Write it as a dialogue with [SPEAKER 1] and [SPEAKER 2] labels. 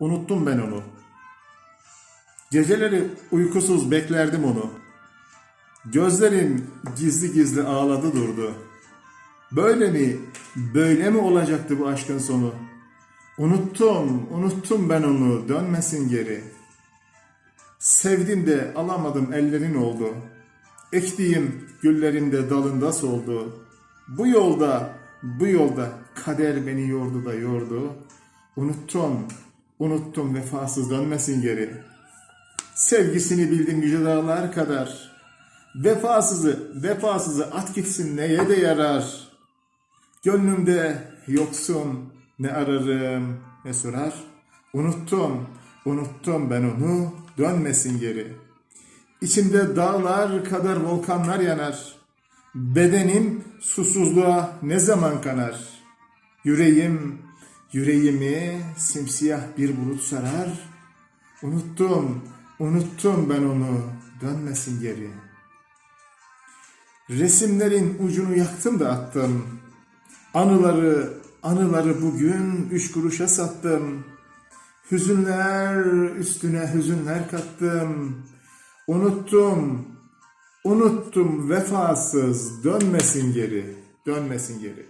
[SPEAKER 1] unuttum ben onu. Geceleri uykusuz beklerdim onu. Gözlerim gizli gizli ağladı durdu. Böyle mi, böyle mi olacaktı bu aşkın sonu? Unuttum, unuttum ben onu, dönmesin geri. Sevdim de alamadım ellerin oldu. Ektiğim güllerin de dalında soldu. Bu yolda, bu yolda kader beni yordu da yordu. Unuttum, unuttum vefasız dönmesin geri. Sevgisini bildim yüce dağlar kadar. Vefasızı, vefasızı at gitsin neye de yarar. Gönlümde yoksun ne ararım ne sorar. Unuttum, unuttum ben onu dönmesin geri. İçimde dağlar kadar volkanlar yanar. Bedenim susuzluğa ne zaman kanar? Yüreğim, yüreğimi simsiyah bir bulut sarar. Unuttum, unuttum ben onu dönmesin geri. Resimlerin ucunu yaktım da attım. Anıları, anıları bugün üç kuruşa sattım. Hüzünler üstüne hüzünler kattım. Unuttum, unuttum vefasız dönmesin geri, dönmesin geri.